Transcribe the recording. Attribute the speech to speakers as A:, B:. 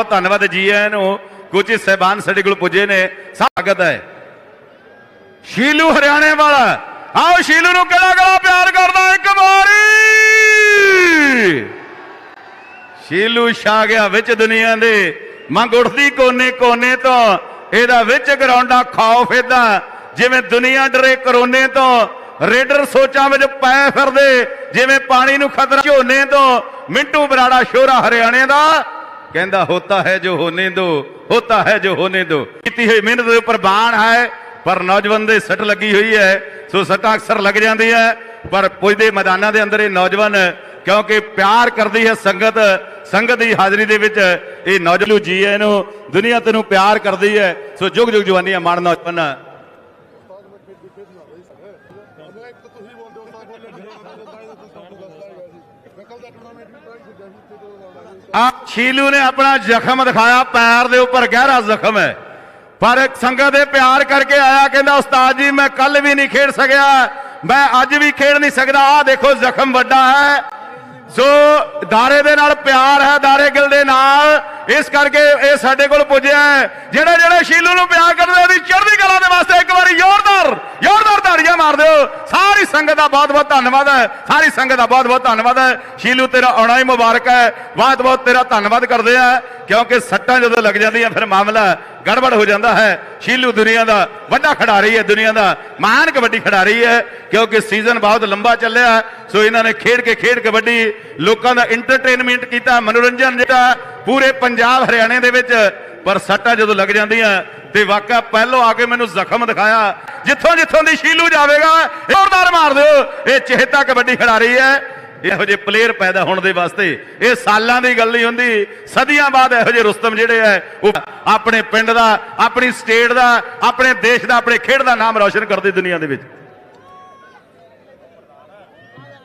A: ਬਹੁਤ ਧੰਨਵਾਦ ਜੀ ਆਇਆਂ ਨੂੰ ਕੁਝ ਸਹਿਬਾਨ ਸਾਡੇ ਕੋਲ ਪੁੱਜੇ ਨੇ। ਸਵਾਗਤ ਹੈ। ਸ਼ੀਲੂ ਹਰਿਆਣੇ ਵਾਲਾ। ਆਓ ਸ਼ੀਲੂ ਨੂੰ ਕਿਹੜਾ ਕਿਹੜਾ ਪਿਆਰ ਕਰਦਾ? ਇੱਕ ਵਾਰੀ! ਸ਼ੀਲੂ ਛਾ ਗਿਆ ਵਿੱਚ ਦੁਨੀਆ ਦੇ। ਮੰਗ ਉੱਠਦੀ ਕੋਨੇ ਕੋਨੇ ਤੋਂ। ਇਹਦਾ ਵਿੱਚ ਗਰਾਉਂਡਾ ਖੌਫ ਇਹਦਾ ਜਿਵੇਂ ਦੁਨੀਆ ਡਰੇ ਕਰੋਨੇ ਤੋਂ। ਰੇਡਰ ਸੋਚਾਂ ਵਿੱਚ ਪੈ ਫਿਰਦੇ। ਜਿਵੇਂ ਪਾਣੀ ਨੂੰ ਖਤਰਾ ਝੋਨੇ ਤੋਂ। ਮਿੰਟੂ ਬਰਾੜਾ ਸ਼ੋਰਾ ਹਰਿਆਣੇ ਦਾ। ਕਹਿੰਦਾ, ਹੋਤਾ ਹੈ ਜੋ ਹੋਣੇ ਦੋ ਹੋਤਾ ਹੈ ਜੋ ਹੋਣੇ ਦੋ ਕੀਤੀ ਹੋਈ ਮਿਹਨਤ ਦੇ ਉੱਪਰ ਬਾਣ ਹੈ, ਪਰ ਨੌਜਵਾਨ ਦੇ ਸੱਟ ਲੱਗੀ ਹੋਈ ਹੈ। ਸੋ ਸੱਟਾਂ ਅਕਸਰ ਲੱਗ ਜਾਂਦੀ ਹੈ ਪਰ ਪੁੱਜਦੇ ਮੈਦਾਨਾਂ ਦੇ ਅੰਦਰ ਇਹ ਨੌਜਵਾਨ, ਕਿਉਂਕਿ ਪਿਆਰ ਕਰਦੀ ਹੈ ਸੰਗਤ ਸੰਗਤ ਦੀ ਹਾਜ਼ਰੀ ਦੇ ਵਿੱਚ ਇਹ ਨੌਜਵਾਨ ਜੀ ਹੈ, ਇਹਨੂੰ ਦੁਨੀਆ ਤੈਨੂੰ ਪਿਆਰ ਕਰਦੀ ਹੈ। ਸੋ ਜੁਗ ਜੁਗ ਜਵਾਨੀਆਂ ਮਾਣ ਨੌਜਵਾਨ। ਆ ਸ਼ੀਲੂ ਨੇ ਆਪਣਾ ਜ਼ਖਮ ਦਿਖਾਇਆ, ਪੈਰ ਦੇ ਉੱਪਰ ਗਹਿਰਾ ਜ਼ਖਮ ਹੈ। ਪਰ ਇੱਕ ਸੰਗਤ ਦੇ ਪਿਆਰ ਕਰਕੇ ਆਇਆ, ਕਹਿੰਦਾ, ਉਸਤਾਦ ਜੀ, ਮੈਂ ਕੱਲ ਵੀ ਨਹੀਂ ਖੇਡ ਸਕਿਆ। ਮੈਂ ਅੱਜ ਵੀ ਖੇਡ ਨਹੀਂ ਸਕਦਾ। ਆ ਦੇਖੋ, ਜ਼ਖਮ ਵੱਡਾ ਹੈ। ਸੋ ਦਾਰੇ ਦੇ ਨਾਲ ਪਿਆਰ ਹੈ, ਦਾਰੇ ਗਿਲ ਦੇ ਨਾਲ। ਇਸ ਕਰਕੇ ਇਹ ਸਾਡੇ ਕੋਲ ਪੁੱਜਿਆ ਹੈ। ਜਿਹੜੇ ਜਿਹੜੇ ਸ਼ੀਲੂ ਨੂੰ ਪਿਆਰ ਕਰਦੇ ਉਹਦੀ ਚੜ੍ਹਦੀ ਕਲਾ ਦੇ ਵਾਸਤੇ ਇੱਕ ਵਾਰੀ ਜ਼ੋਰਦਾਰ ਜ਼ੋਰਦਾਰ ਤਾੜੀਆਂ ਮਾਰ ਦਿਓ। ਸਾਰੀ ਸੰਗਤ ਦਾ ਬਹੁਤ ਬਹੁਤ ਧੰਨਵਾਦ ਹੈ। ਸਾਰੀ ਸੰਗਤ ਦਾ ਬਹੁਤ ਬਹੁਤ ਧੰਨਵਾਦ ਹੈ। ਸ਼ੀਲੂ, ਤੇਰਾ ਆਉਣਾ ਹੀ ਮੁਬਾਰਕ ਹੈ। ਬਹੁਤ ਬਹੁਤ ਤੇਰਾ ਧੰਨਵਾਦ ਕਰਦੇ ਆ ਕਿਉਂਕਿ ਸੱਟਾਂ ਜਦੋਂ ਲੱਗ ਜਾਂਦੀਆਂ, ਫਿਰ ਮਾਮਲਾ ਗੜਬੜ ਹੋ ਜਾਂਦਾ ਹੈ। ਸ਼ੀਲੂ ਦੁਨੀਆ ਦਾ ਵੱਡਾ ਖਿਡਾਰੀ ਹੈ, ਦੁਨੀਆ ਦਾ ਮਹਾਨ ਕਬੱਡੀ ਖਿਡਾਰੀ ਹੈ, ਕਿਉਂਕਿ ਸੀਜ਼ਨ ਬਹੁਤ ਲੰਬਾ ਚੱਲਿਆ। ਸੋ ਇਹਨਾਂ ਨੇ ਖੇਡ ਕੇ ਖੇਡ ਕਬੱਡੀ ਲੋਕਾਂ ਦਾ ਐਂਟਰਟੇਨਮੈਂਟ ਕੀਤਾ, ਮਨੋਰੰਜਨ ਜਿਹੜਾ ਪੂਰੇ ਪੰਜਾਬ ਹਰਿਆਣੇ ਦੇ ਵਿੱਚ। ਪਰ ਸੱਟਾਂ ਜਦੋਂ ਲੱਗ ਜਾਂਦੀਆਂ ਤੇ ਵਾਕਿਆ ਪਹਿਲੋਂ ਆ ਕੇ ਮੈਨੂੰ ਜ਼ਖਮ ਦਿਖਾਇਆ। ਜਿੱਥੋਂ ਜਿੱਥੋਂ ਦੀ ਸ਼ੀਲੂ ਜਾਵੇਗਾ ਜ਼ੋਰਦਾਰ ਮਾਰ ਦਿਓ। ਇਹ ਚਿਹਤਾ ਕਬੱਡੀ ਖਿਡਾਰੀ ਹੈ। ਇਹੋ ਜਿਹੇ ਪਲੇਅਰ ਪੈਦਾ ਹੋਣ ਦੇ ਵਾਸਤੇ। ਇਹ ਸਾਲਾਂ ਦੀ ਗੱਲ ਨਹੀਂ ਹੁੰਦੀ। ਸਦੀਆਂ ਬਾਅਦ ਇਹੋ ਜਿਹੇ ਰੁਸਤਮ ਜਿਹੜੇ ਹੈ ਉਹ ਆਪਣੇ ਪਿੰਡ ਦਾ, ਆਪਣੀ ਸਟੇਟ ਦਾ, ਆਪਣੇ ਦੇਸ਼ ਦਾ, ਆਪਣੇ ਖੇਡ ਦਾ ਨਾਮ ਰੌਸ਼ਨ ਕਰਦੇ ਦੁਨੀਆ ਦੇ ਵਿੱਚ।